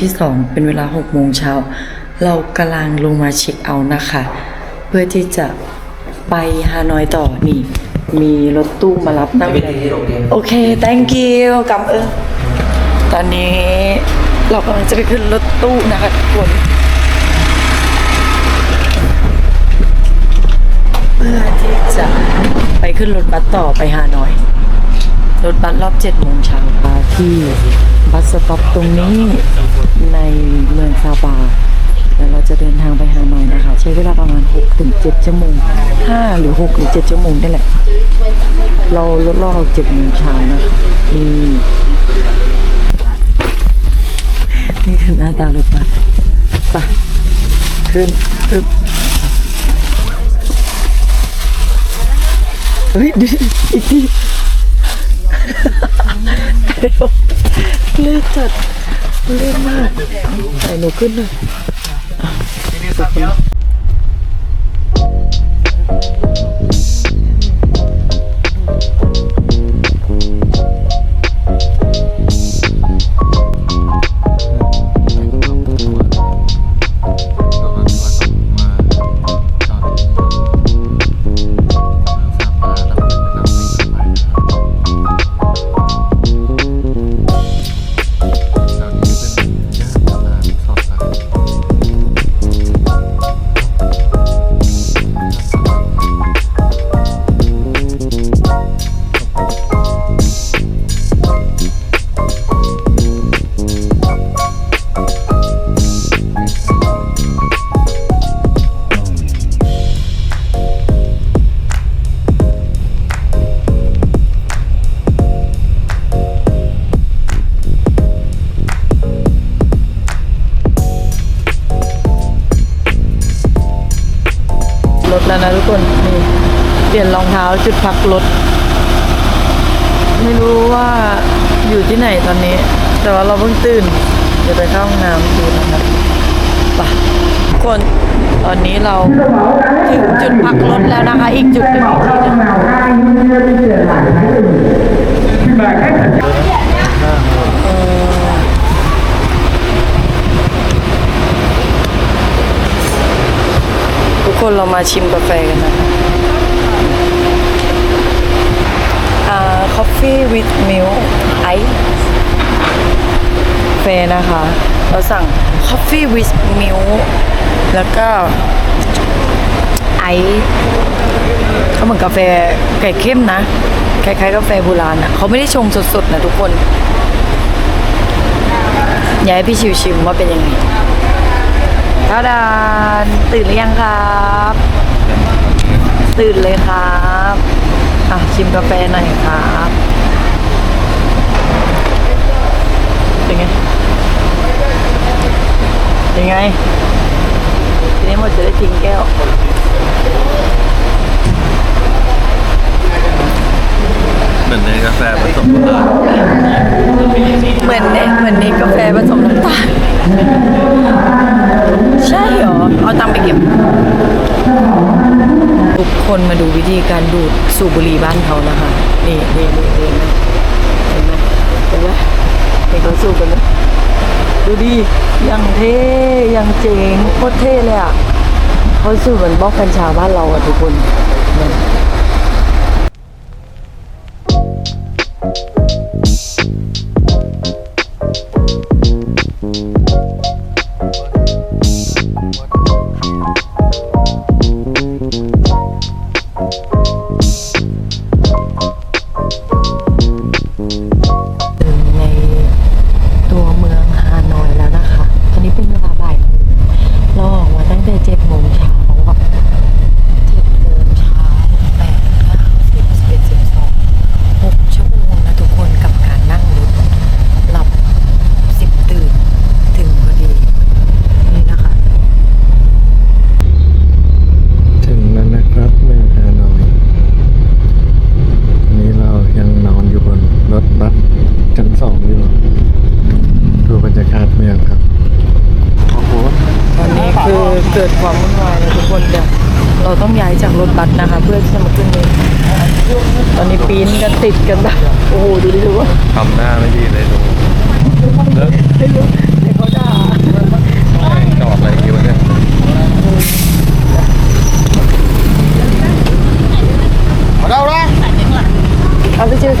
ที่สองเป็นเวลาหกโมงเช้า เรากำลังลงมาเช็คเอาท์นะคะ เพื่อที่จะไปฮานอยต่อนี่ มีรถตู้มารับนั่งโอเค thank you กำเออตอนนี้เรากำลังจะไปขึ้นรถตู้นะคะทุกคนเพื่อที่จะไปขึ้นรถบัสต่อไปฮานอย รถบัสรอบเจ็ดโมงเช้าค่ะที่บัสสต็อปตรงนี้ ในเมืองซาบาแล้วเราจะเดินทางไปฮานอยนะคะ ใช้เวลาประมาณ6ถึง7ชั่วโมง 5 หรือ 6 หรือ 7 ชั่วโมงนี่แหละ เรารถรอบ7โมงเช้านะคะนี่นี่คือหน้าตารถบัสไปขึ้นอึ๊บเฮ้ยดูอีกทีเร็วเลือนจัด เลื่อนมากใส่หนูขึ้นเลยอะสุดย จุดพักรถ ไม่รู้ว่าอยู่ที่ไหนตอนนี้ แต่ว่าเราเพิ่งตื่น เดี๋ยวไปเข้าห้องน้ำดูนะครับไปทุกคนตอนนี้เราถึงจุดพักรถแล้วนะคะ อีกจุดหนึ่งอีกที่นึทุกคนเรามาชิมกาแฟกันนะคะอ่า coffee with milk ice เฟนะคะ เราสั่ง coffee with milk แล้วก็ไอซ์เขาเหมือนกาแฟไก่เข้มนะ คล้ายๆกาแฟโบราณอะเขาไม่ได้ชงสดๆนะทุกคน อยากให้พี่ชิวชิมว่าเป็นยังไงท้าดานตื่นหรือยังครับ ตื่นเลยครับ อะชิมกาแฟหน่อยครับเป็นไงเป็นไงทีนี้หมดจะได้ทิ้งแก้ว เหมือนในกาแฟผสมน้ำตาล เหมือนในเหมือนในกาแฟผสมน้ำตาล ใช่เหรอ เอาตังค์ไปเก็บ ทุกคนมาดูวิธีการดูดสูบบุหรี่บ้านเขานะคะ นี่นี่นี่เห็นไหมเห็นไหมเห็นไหมเห็นเขาสูบกันไหมดูดิยังเท่ยัง เจ๋งโคตรเท่เลยอะเขาสื่อเหมือนบล็อกกัญชาบ้านเราอะทุกคน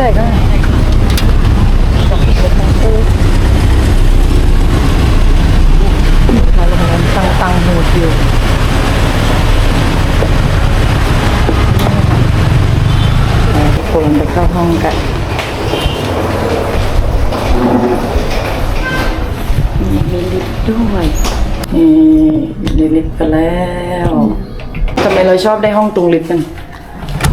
ใส่ก็ได้มาลงน้ำตังตังหูดิวทุกคนไปเข้าห้องกันมีมีลิฟต์ด้วยนี่อยู่ในลิฟต์กันแล้วทำไมเราชอบได้ห้องตรงลิฟต์กัน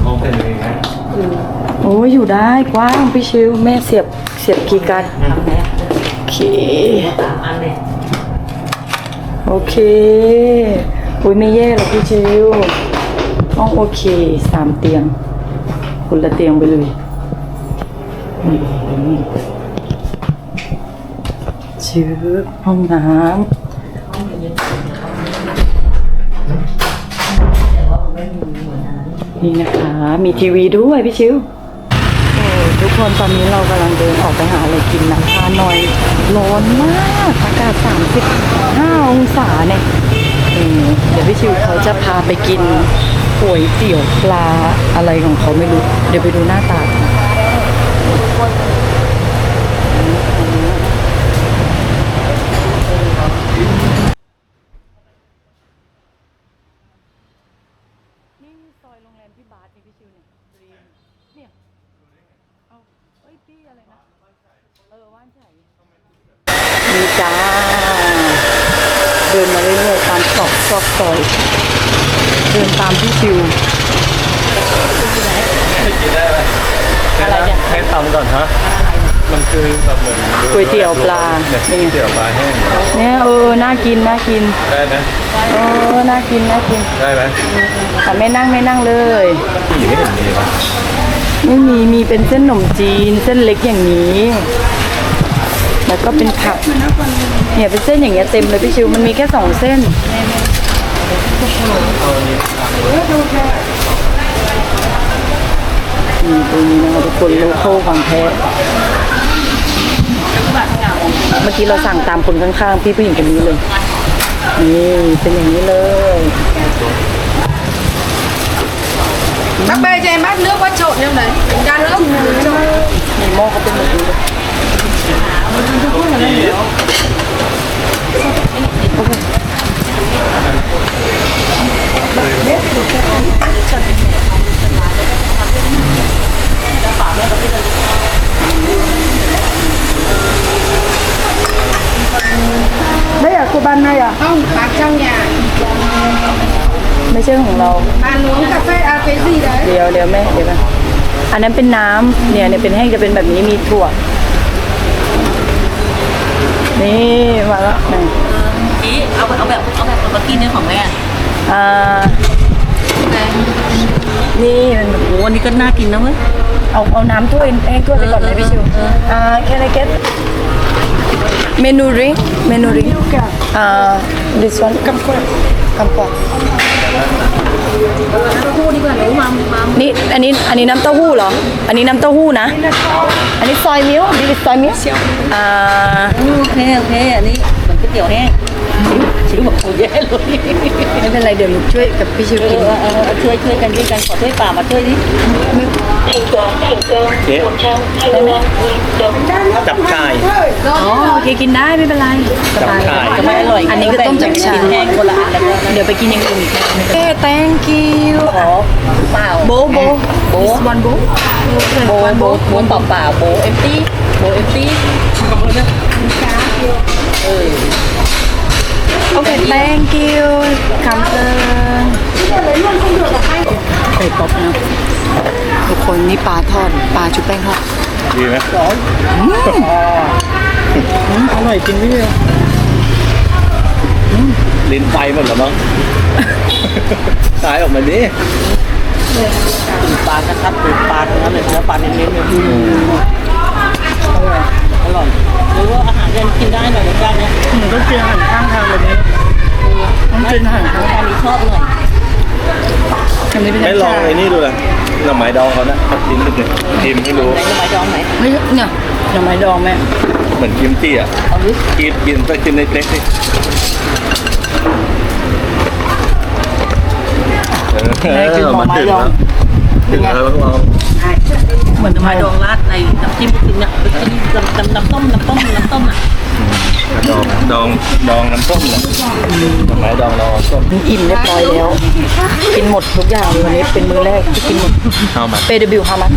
มองเป็นยังไง โอ้ ยอยู่ได้กว้างพี่ชิวแม่เสียบเสียบคีย์การ์ดโอเคโอเคอุ้ยไม่แย่หรอกพี่ชิวห้องโอเคสามเตียงคนละเตียงไปเลยนี่ชื่อห้องน้ำนี่นะคะ มีทีวีด้วยพี่ชิวโอ้ยทุก คนตอนนี้เรากำลังเดินออกไปหาอะไรกินนะฮานอยร้อนมากอากาศ 35 องศาเนี่ยเออเดี๋ยวพี่ชิวเขาจะพาไปกินก๋วยเตี๋ยวปลาอะไรของเขาไม่รู้ เดี๋ยวไปดูหน้าตากันนี่ซอยโรงแรมพี่บาสนี่พี่ชิวเนี่ยเนี่ย เอา เอ้ยพี่อะไรนะ เออว่านไฉนี่จ้า เดินมาเรื่อยๆตามซอกซอกซอยเดินตามพี่ชิวกินได้ไหมอะไรเนี่ยให้ตำก่อนฮะมันคือแบบเหมือนก๋วยเตี๋ยวปลาเนี่ยก๋วยเตี๋ยวปลาแห้งเนี่ยเออน่ากินน่ากินได้ไหมเออน่ากินน่ากินได้ไหมแต่ไม่นั่งไม่นั่งเลยผู้หญิงไม่เห็นมีวะ ไม่มีมีเป็นเส้นขนมจีน เส้นเล็กอย่างนี้ แล้วก็เป็นผักเนี่ยเป็นเส้นอย่างเงี้ยเต็มเลยพี่ชิวมันมีแค่สองเส้นนี่ตัวนี้นะคะทุกคนโลโก้ของแท้เมื่อกี้เราสั่งตามคนข้างๆ พี่ผู้หญิงคนนี้เลย นี่เป็นอย่างนี้เลย Bác bê cho em bát nước bát trộn em đấy Đan nước trộn มีหม้อเขาเป็นแบบนี้ เลยไม่อยากกูบ้านไหนอะ Không, bác trong nhà ไม่ใช่ของเรา Bạn uống cà phê à cái gì đấy เดี๋ยวเดี๋ยวแม่เดี๋ยวกันอันนั้นเป็นน้ำเนี่ยเนี่ยเป็นแห้งจะเป็นแบบนี้มีถั่ว นี่มาแล้วนี่นี่เอาเอาแบบเอาแบบปกติเนี่ยของแม่อ่า Này นี่มันแบบโอ้อันนี้ก็น่ากินนะเว้ยเอาเอาน้ำถ้วยแห้งถ้วยไปก่อนเลยพี่ชิวอ่า can I get เมนูริงเมนูริงอ่า this one กัมปวกัมปว คู่ดีกว่าหนูมามานี่อันนี้อันนี้น้ำเต้าหู้เหรอ อันนี้น้ำเต้าหู้นะ อันนี้ซอยมิ้วดิซอยมิ้วอ่าโอเคโอเคอันนี้เหมือนก๋วยเตี๋ยวแห้ง ชิวบอกโอ้แย่เลยไม่เป็นไรเดี๋ยวหนูช่วยกับพี่ชิวเอกินอเออช่วยช่วยกันช่วยกันขอช่วยป่ามาช่วยดิจับชาย อ๋อโอเคกินได้ไม่เป็นไรสบายจับฉ่ายจะไม่อร่อยอันนี้ก็ต้มจากชากินแห้งคนละอันแล้วก็เดี๋ยวไปกินอย่างอื่นอีกเอ้ thank you ขอเปล่าโบโบโบ this one โบโบโบโบเปล่าเปล่าโบเอมตี้โบเอมตี้เออ โอเค thank you คำเติมไก่ป๊อปนะทุกคนนี่ปลาทอดปลาชุบแป้งทอดดีไหมอร่อยจริงพี่เดียวลิ้นไปหมดแล้วมั้งตายออกมาดิปลากระทับเป็นปลาทั้งนั้นเลยเนื้อปลาเน้นๆเลยอ ร่อยหรือว่าอาหารยังกินได้หน่อยเหมือนกันเนี่ยหนูก็กินอาหารข้างทางแบบนี้ต้องกินอาหารข้างอันนี้ชอบหน่อยอันนี้เป็นไม่ลองน้ำชาไอ้นี่ดูเลยหน่อไม้ดองเขานะกินนิดหนึ่งกินไม่รู้ไหนจะมาจองไหนเฮ้ยเนี่ยหน่อไม้ดองแม่เหมือนกิมจิอะเอาดิกินกินไปกินในเล็กๆสิเออแม่กินหน่อไม้ดองถึงแล้วลองห มือนน้ำมันดองราดในน้ำจิ้มกินเนี่ยไปกินน้ำน้ำต้มน้ำต้มน้ำต้มอะดองดองดองน้ำส้มนะดอกไม้ดองดองน้ำส้มอิ่มเรียบร้อยแล้ว กินหมดทุกอย่างเลยวันนี้เป็นมื้อแรกที่กินหมดเข้ามาเปดบิวฮามัน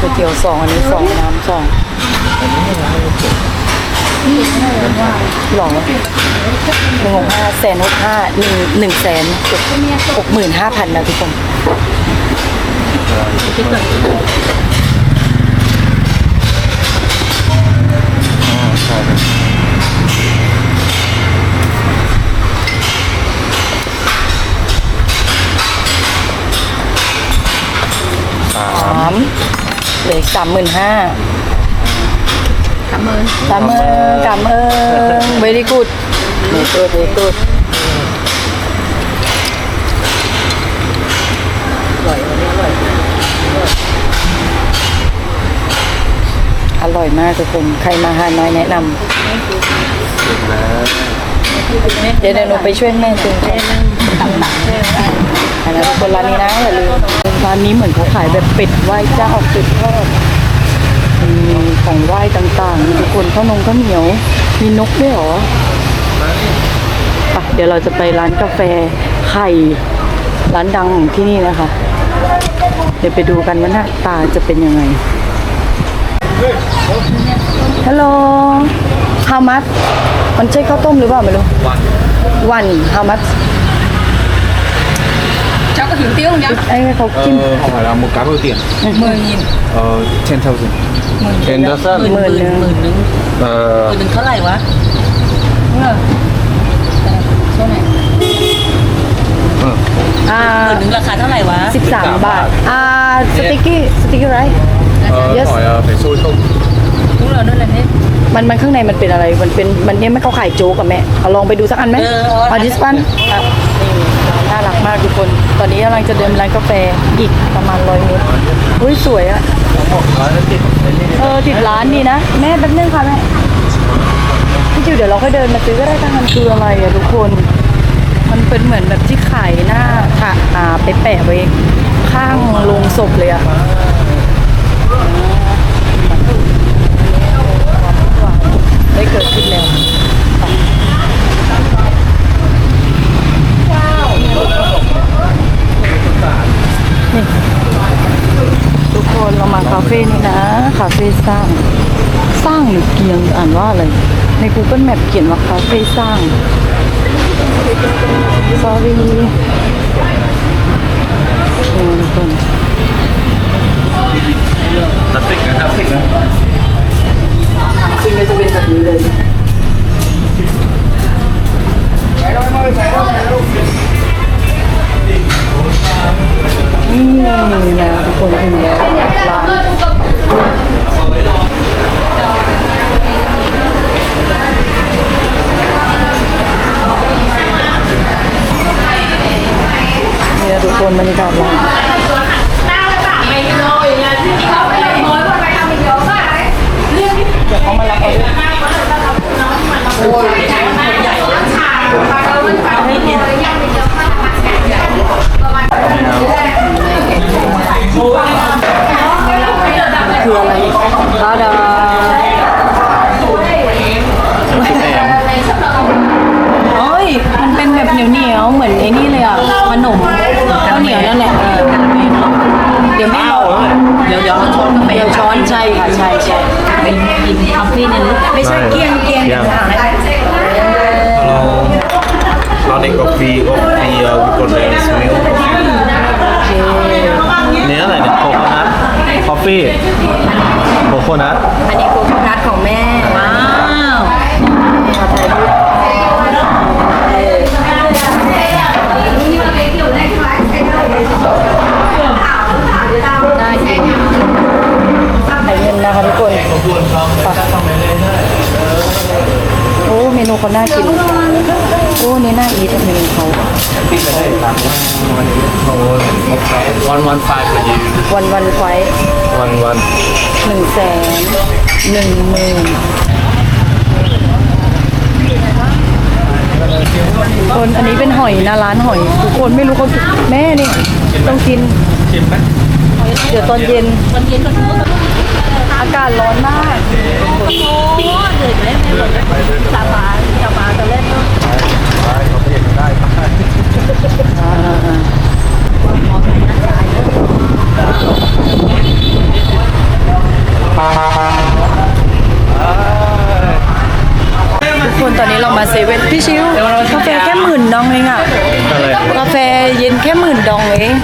ก๋วยเตี๋ยวสองอันนี้สองน้ำสอง หรอหนึ่งหกห้าแสนหกห้าหนึ่งหนึ่งแสนหกหมื่นห้าพันนะทุกคนสาสามมเหลืออีกสามหมื่นห้า สามหมื่นสามหมื่นสามหมื่น very good very good very good อร่อยวันนี้อร่อย อร่อยมากทุกคน ใครมาฮานอยแนะนำเดี๋ยวเดี๋ยวหนูไปช่วยแม่ตึงตักๆอันนั้นทุกคนร้านนี้นะอย่าลืมร้านนี้เหมือนเขาขายแบบเป็ดไหว้เจ้าเป็ดทอด มีของไหว้ต่างๆมีทุกคนข้าวนงข้าวเหนียว มีนกด้วยเหรอไปเดี๋ยวเราจะไปร้านกาแฟไข่ ร้านดังของที่นี่นะคะ เดี๋ยวไปดูกันว่าหน้าตาจะเป็นยังไง ฮัลโหล how much มันใช่ข้าวต้มหรือเปล่าไม่รู้ วัน how much เจ้าก็หิวติ้วยังไอ้เขาจิ้ม Ờ, không phải là một cá bưu tiền หมื่นยิน Ờ, ten thousand ten หมื่น thousand หมื่นหนึ่งหมื่นหนึ่งห Ờ, มื่นหนึ่งเท่าไหร่วะเออเท่าไหร่อ่าหมื่นหนึ่งราคาเท่าไหร่วะสิบสามบาท อ่าสติ๊กกี้สติ๊กกี้ไร ờ, Yes. hỏi ờ, phải sôi không รู้เลยด้วยเลยเนี่ย มันมันข้างในมันเป็นอะไร มันเป็นมันเนี่ยไม่เขาขายโจ๊กกับแม่เอาลองไปดูสักอันไหมเออเอาเอาดิสปันอะนี่น่ารักมากทุกคน ตอนนี้กำลังจะเดินร้านกาแฟอีกประมาณร้อยเมตร อุ้ยสวยอะเออติดร้านดีนะ แม่แป๊บนึงค่ะแม่พี่จิวเดี๋ยวเราค่อยเดินมาซื้อก็ได้ถ้ามันคืออะไรอะทุกคน มันเป็นเหมือนแบบที่ขายหน้าค่ะอ่าไปแปะไว้ข้างโรงศพเลยอะได้เกิดขึ้นแล้ว ทุกคนเรามาคาเฟ่นี้นะ คาเฟ่สร้าง สร้างหรือเกียงอ่านว่าอะไร ใน Google Map เขียนว่าคาเฟ่สร้าง sorry เออทุกคน plastic นะ plastic นะซึ่งก็จะเป็นแบบนี้เลย ขนมข้าวเหนียวนั่นแหละเออเดี๋ยวไม่รอเดี๋ยวเดี๋ยวช้อนกาแฟเดี๋ยวช้อนใช่ค่ะใช่ใช่เป็นกินคาเฟ่เนี่ยนะไม่ใช่เกียงเกียง Kiêng. ค่ะ Morning coffee coffee uh, we got the smell coffee นี่อะไรเนี่ยโคโคนัท coffee โคโคนัทอันนี้โคโคนัทของแม่ ทุกคนปักโอ้เมนูเขาน่ากินโอ้นี่น่าอีทเมนูเขา one one five for you วันวันไฟ one one หนึ่งแสนหนึ่งหมื่นคนอันนี้เป็นหอยนะร้านหอยทุกคนไม่รู้เขาแม่นี่ต้องกินชิมไหมเดี๋ยวตอนเย็นตอนเย็นก็รู้ อากาศร้อนมากโอ้เดือดไหมแม่บอกสาบานสาบานตอนแรกก็ ทุกคนตอนนี้เรามาเซเว่นพี่ชิวกาแฟแค่หมื่นดองเองอะอะไรกาแฟเย็นแค่หมื่นดองเอง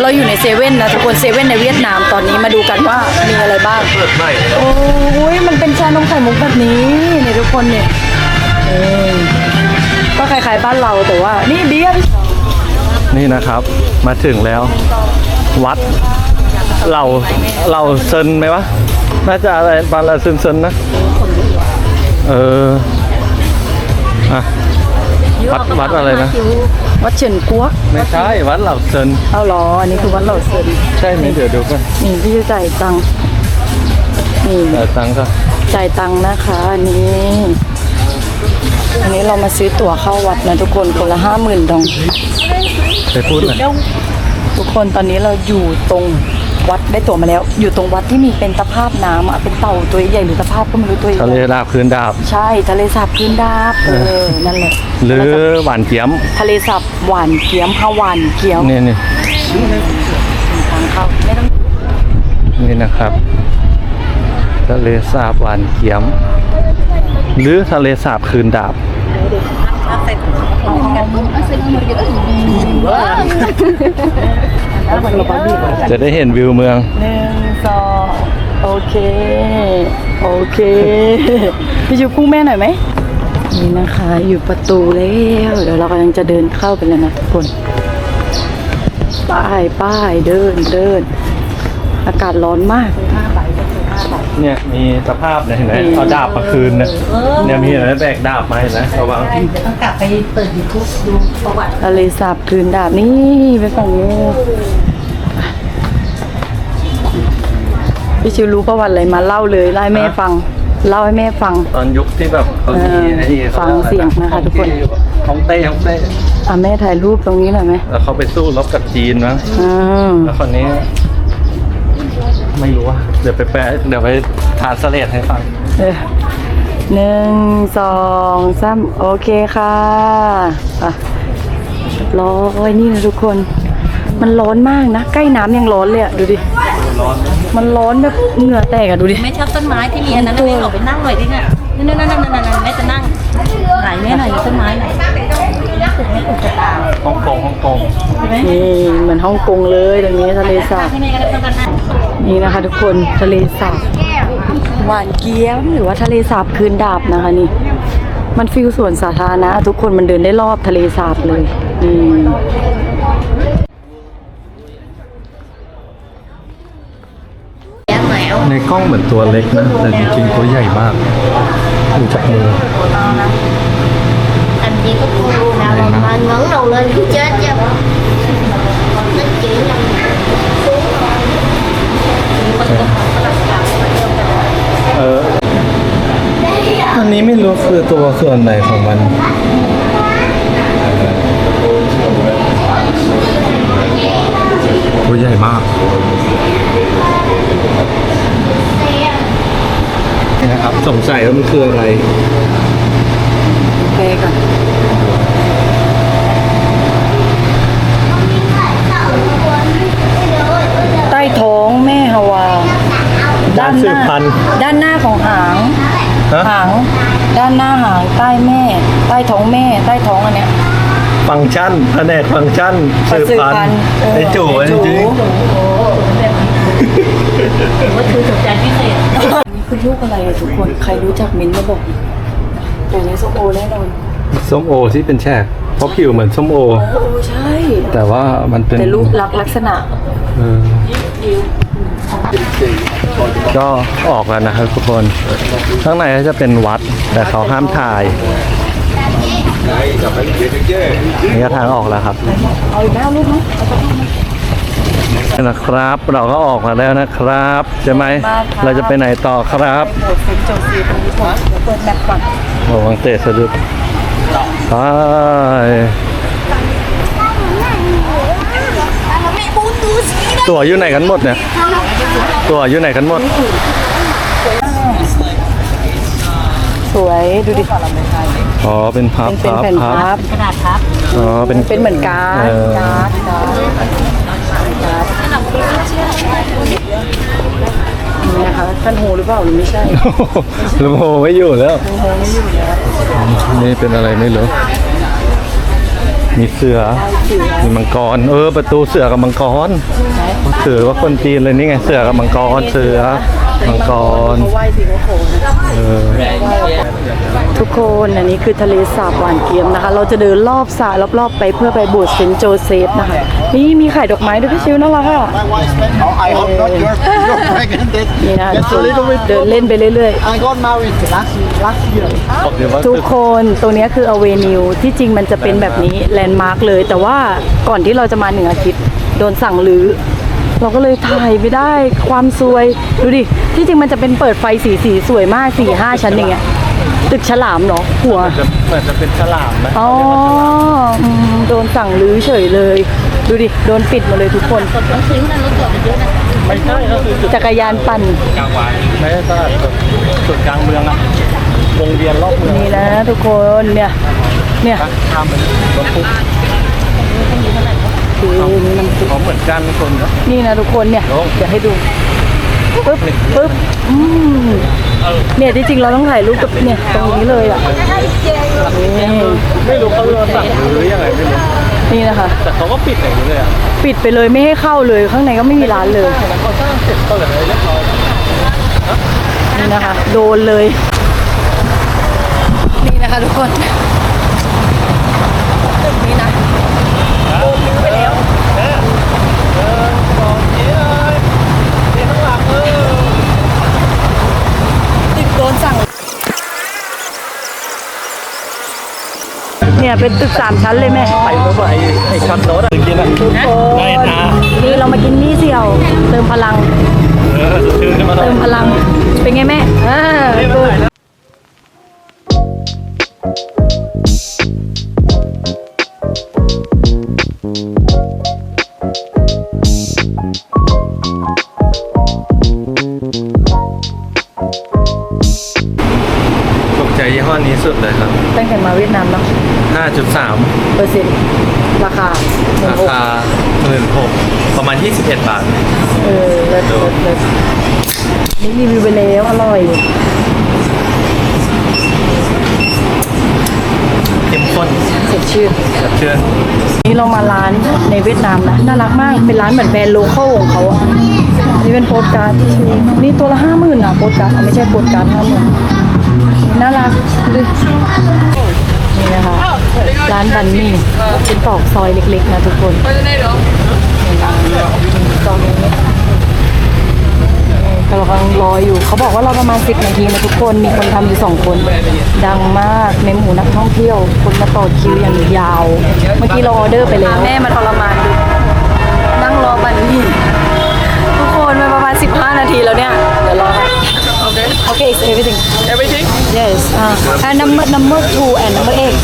เราอยู่ในเซเว่นนะทุกคนเซเว่นในเวียดนามตอนนี้มาดูกันว่ามีอะไรบ้างเปิดใหม่โอ้ยมันเป็นชานมไข่มุกแบบนี้เนี่ยทุกคนเนี่ยเออก็คล้ายๆบ้านเราแต่ว่า นี่เบียร์นี่นะครับ มาถึงแล้ว วัดเหล่าเหล่าเซินไหมวะน่าจะอะไรบานละเซินเซินนะ เอออะวัดวัดอะไรนะ วัดเฉินกัวกไม่ใช่ วัดเหล่าเซินเอาเหรอ อันนี้คือวัดเหล่าเซินใช่ไหมเดี๋ยวดูกันนี่พี่จะจ่ายตังค์นี่แต่ตังค์ก็จ่ายตังค์นะคะอันนี้อันนี้เรามาซื้อตั๋วเข้าวัดนะทุกคนคนละห้าหมื่นดองไปพูดหน่อยทุกคนตอนนี้เราอยู่ตรง วัดได้ตั๋วมาแล้ว อยู่ตรงวัดที่มีเป็นตะภาพน้ำอะเป็นเต่าตัวใหญ่หรือตะภาพก็ไม่รู้ตัวใหญ่ทะเลดาบคืนดาบ ใช่ทะเลสาบพื้นดาบเออนั่นแหละหรือหวานเกี๊ยม ทะเลสาบหวานเกี๊ยมข้าวหวานเกี๊ยวนี่นี่ทางเข้าไม่ต้องนี่นะครับ ทะเลสาบหวานเกี๊ยม หรือทะเลสาบคืนดาบ จะได้เห็นวิวเมืองหนึ่งสองโอเค โอเคพี่จูกุ้งแม่หน่อยไหมนี่นะคะ อยู่ประตูแล้วเดี๋ยวเรากำลังจะเดินเข้าไปแล้วนะทุกคนป้ายป้ายเดินเดิน อากาศร้อนมาก เนี่ยมีสภาพเนี่ยเห็นไหมเอาดาบมาคืนนะเนี่ยมีอะไรแบกดาบมาเห็นไหมระวังต้องกลับไปเปิดยูทูบดูประวัติทะเลสาบคืนดาบนี่ไปฝั่งนี้พี่ชิวรู้ประวัติอะไรมาเล่าเลยเล่าให้แม่ฟัง เล่าให้แม่ฟัง ตอนยุคที่แบบเขามีไอ้นี่ฟังเสียงนะคะทุกคน ของเต้ของเต้อะแม่ถ่ายรูปตรงนี้หน่อยไหมแล้วเขาไปสู้รบกับจีนมั้งอืมแล้วคนนี้ ไม่รู้ว่าเดี๋ยวไปแปลเดี๋ยวไปทานสเลดให้ฟังเออหนึ่งสองสามโอเคค่ะอะร้อยนี่นะทุกคน มันร้อนมากนะ ใกล้น้ำยังร้อนเลยอะดูดิมันร้อนแบบเหงื่อแตกอะดูดิ ไม่ชอบต้นไม้ที่มีอันนั้นนะแม่ออกไปนั่งหน่อยดิเนี่ยนั่นนั่นนั่นนั่นนั่นแม่จะนั่งถ่ายแม่หน่อยอยู่ต้นไม้หน่อยรู้สึกไม่ถูกชะตาฮ่องกงฮ่องกงใช่ไหมนี่เหมือนฮ่องกงเลยตรงนี้ทะเลสาบให้แม่ก็ได้ต้องกันนั่ง นี่นะคะทุกคนทะเลสาบหวานเกี๊ยมหรือว่าทะเลสาบคืนดาบนะคะนี่ มันฟิลสวนสาธารณะทุกคนมันเดินได้รอบทะเลสาบเลยอืมในกล้องเหมือนตัวเล็กนะ แต่จริงๆตัวใหญ่มากดูจากมือ làm gì có cô nào mà, mà ngẩng đầu lên cũng chết chứ เอออันนี้ไม่รู้คือตัวส่วนไหนของมัน ตัวใหญ่มากนี่นะครับสงสัยว่ามันคืออะไร แปลก่อนใต้ท้องแม่ฮาวา ด้านสืบพันธุ์ ด้านหน้าของหาง ฮะ หาง ด้านหน้าหางใต้แม่ ใต้ท้องแม่ ใต้ท้องอันเนี้ย ฟังก์ ชันแผนกฟังก์ชันสืบพันธุ์เออไอจู่ไอจูจริงว่าคือสนใจพิเศษนี่คือลูกอะไรอะทุกคน ใครรู้จักมิ้นท์มาบอกแต่ในส้มโอแน่นอนส้มโอที่เป็นแฉกเพราะผิวเหมือนส้มโอโอ้ใช่ แต่ว่ามันเป็นแต่รูปลักษณ์ลักษณะเออก็ออกแล้วนะครับทุกคน ข้างในก็จะเป็นวัด แต่เขาห้ามถ่าย นี่ก็ทางออกแล้วครับเอาอีกแล้วรูปไหมเอาสักรูปไหมนะครับ เราก็ออกมาแล้วนะครับใช่ไหมมากครับเราจะไปไหนต่อครับโหมดเซนต์โจซีตรงนี้ก่อนเดี๋ยวเปิดแมปก่อนโอ้วังเตะสะดุดนไปตัวอยู่ไหนกันหมดเนี่ย ตัวอยู่ไหนกันหมด สวยดูดิ อ๋อ เป็นพับเป็นเป็นพับแผ่นพัพับบกระดาษพับอ๋อ เป็นเป็นเหมือนการ์ดเออการ์ดการ์ดการ์ดนี่นะคะท่านโฮหรือเปล่าหรือไม่ใช่ลำโพงไม่อยู่แล้ว ท่านโฮไม่อยู่แล้วนี่เป็นอะไรไม่รู้ มีเสือ มีมังกร เออ ประตูเสือกับมังกร เสือว่าคนจีนเลยนี่ไง เสือกับมังกร เสือ มังกร เขาไหว้สีเขาโขงเออ ทุกคนอันนี้คือทะเลสาบหวานเกียมนะคะ เราจะเดินรอบสระรอบๆ ไปเพื่อไปโบสถ์เซนต์โจเซฟนะคะ นี่มีขายดอกไม้ด้วยพี่ชิวน่ารักอะ Oh, I hope not. You're, you're pregnant. นี่นะ Just a little bit. เดินเล่นไปเรื่อย I got married last last year. บอกเดี๋ยวว่าๆทุกคนตรงเนี้ยคืออเวนิวที่จริงมันจะเป็นแบบนี้แลนด์มาร์กเลย แต่ว่าก่อนที่เราจะมาหนึ่งอาทิตย์โดนสั่งรื้อ เราก็เลยถ่ายไม่ได้ความซวยดูดิ ที่จริงมันจะเป็นเปิดไฟสีสีสวยมากสี่ห้าชั้นอย่างเงี้ยตึกฉลามเหรอหัวจะเหมือนจะเป็นฉลามนะอ๋ออืมโดนสั่งรื้อเฉยเลย ดูดิ โดนปิดหมาเลยทุกคน ต้องซื้อนั่นรถจอดเยอะนะไม่ใช่ก็คือจุดจักรยานปั่น กลางวันไม่ใช่ตลาดสดจุดกลางเมืองอะวงเวียนรอบเมืองนี่นะทุกคนเนี่ย เนี่ยข้ามไปรถปุ๊บคือนี่มันคื อเขาเหมือนกันคนนะ นี่นะทุกคนเนี่ยลง เดี๋ยวให้ดูปึ๊บปึ๊บอืมเนี่ยที่จริงเราต้องถ่ายรูปกับเนี่ยตรงนี้เลยอะนี่ไม่รู้เขาจะสั่งหรือยังไงไม่รู้ นี่นะคะ แต่เขาก็ปิดอย่างนี้เลยอะปิดไปเลยไม่ให้เข้าเลยข้างในก็ไม่มีร้านเลย แล้วเขาสร้างเสร็จก็เลยเรียบร้อยนี่นะคะ โดนเลย นี่นะคะทุกคนตึกนี้นะโดนลื้อไปแล้วตึกโด นสั่ง เนี่ยเป็นตึกสามชั้นเลยแม่ ไปเมื่อไหร่ไอ้ช็อตโน้ตอะกินอะได้นะนี่เรามากินนี่เสี่ยว เติมพลัง เออชื่นขึ้นมาหน่อเติยมพลัง เป็นไงแม่อ่ากูด อนี้สุดเลยครับ ตั้งแต่มาเวียดนามเนาะ5.3 เปอร์เซ็นต์ราคาหนึ่งราหกคา16,000ประมาณ 21 บาท เออเลิศเลิศเลิศนี่รีวิวไปแล้วอร่อย เข้มข้นสดชื่น สดชื่นนี่เรามาร้านในเวียดนามนะ น่ารักมาก เป็นร้านเหมือนแบรนด์โลเคอลของเขาอะนี่เป็นโปสการ์ดที่ชื่อนี่ตัวละห้าหมื่นอะโปสการ์ดเอาไม่ใช่โปสการ์ดห้าหมื่น น่ารักดูนี่นะคะ ร้านบันนี่เป็นตอกซอยเล็กๆนะทุกคนตอกนี้กำลังรออยู่ เขาบอกว่าเราประมาณ 10 นาทีนะทุกคน มีคนทำอยู่สองคน ดังมากในหมู่นักท่องเที่ยว คนมาต่อคิวอย่างยาว เมื่อกี้เราออเดอร์ไปแล้วแม่มาทรมานดูนั่งรอบันนี่ทุกคนมาประมาณ 15 นาทีแล้วเนี่ย Okay, it's everything. Everything? Yes. Uh, and number number two and number eight.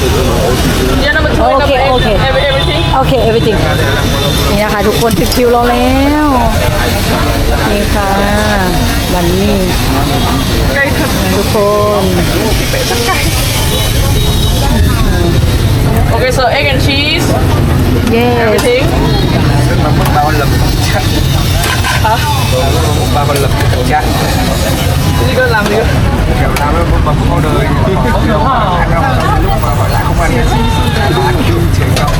Yeah, number two, Okay, number eight. okay. Every, everything? Okay, everything. นี่นะคะทุกคนติดคิวเราแล้ว นี่ค่ะบันนี่ทุกคน Okay, so egg and cheese. yes ba con lập khẩu trang gì cơ làm gì cơ kiểu làm em bấm không đời không đâu ăn đâu lúc mà gọi lại không ăn này là ăn cơm trẻ cộng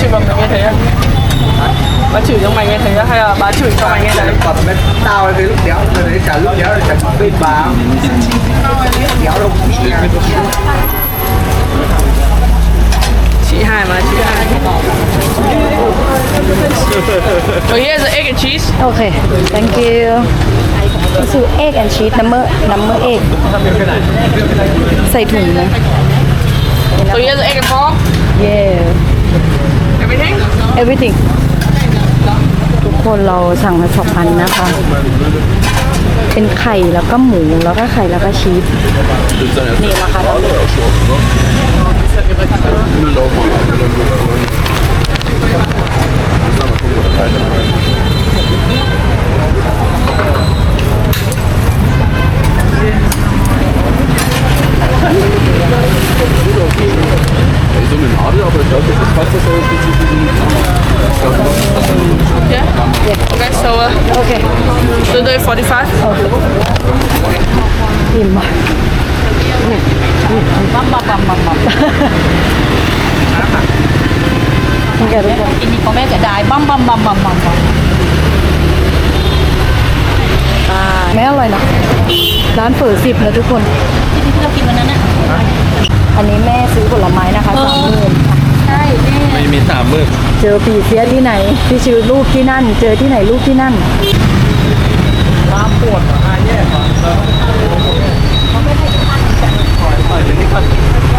chửi bằng mày nghe thấy không bà chửi cho mày nghe thấy hay là bà chửi cho mày nghe thấy? Còn bên tao thấy lúc đéo thấy cả lúc đéo là chẳng bên bà đéo đâu Chị hai mà, chị hai. So here's the egg and cheese. okay thank you นี่คือ egg and cheese number number egg ใส่ถุงนะ So here's the egg and pork. yeah Everything? everything ดู ทุกคนเราสั่งมาสองอันนะคะ เป็นไข่แล้วก็หมูแล้วก็ไข่แล้วก็ชีสนี่ราคาเท่า ไหร่ Okay, so uh, โอเค so do it 45. อิ่มมากบัมบัมบัมบัมบัมนี่แกทุกคนอินนี่ของแม่จะได้บัมบัมบัมบัมบัมบัมไม่อร่อยนะร้านเปิดสิบนะทุกคนที่เรากินวันนั้นน่ะ อันนี้แม่ซื้อผลไม้นะคะสามหมื่นใช่แม่ไม่มีสามมือเจอปีเสียที่ไหน ที่ชื่อรูปที่นั่น เจอที่ไหนรูปที่นั่น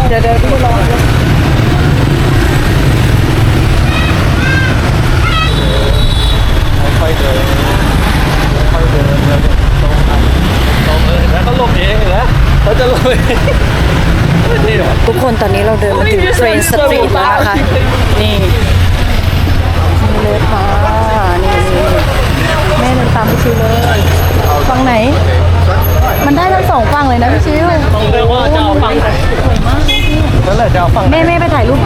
เดี๋ยวเดี๋ยวพี่รอค่อยเดินค่อยเดินเดินตรงไปตรงเลยแล้วเขาลงเองแล้ว ขาจะลอยนี่ทุกคนตอนนี้เราเดินมาถึงเทรนสตรีทแล้วค่ะนี่เลยค่ะนี่แม่เดินตามพี่ชิวเลยฟังไหน มันได้ทั้งสองฟังเลยนะพี่ชิวเรียกว่าจะเอาฝั่งไหนสวยมากแม่แม่ไปถ่ายรูป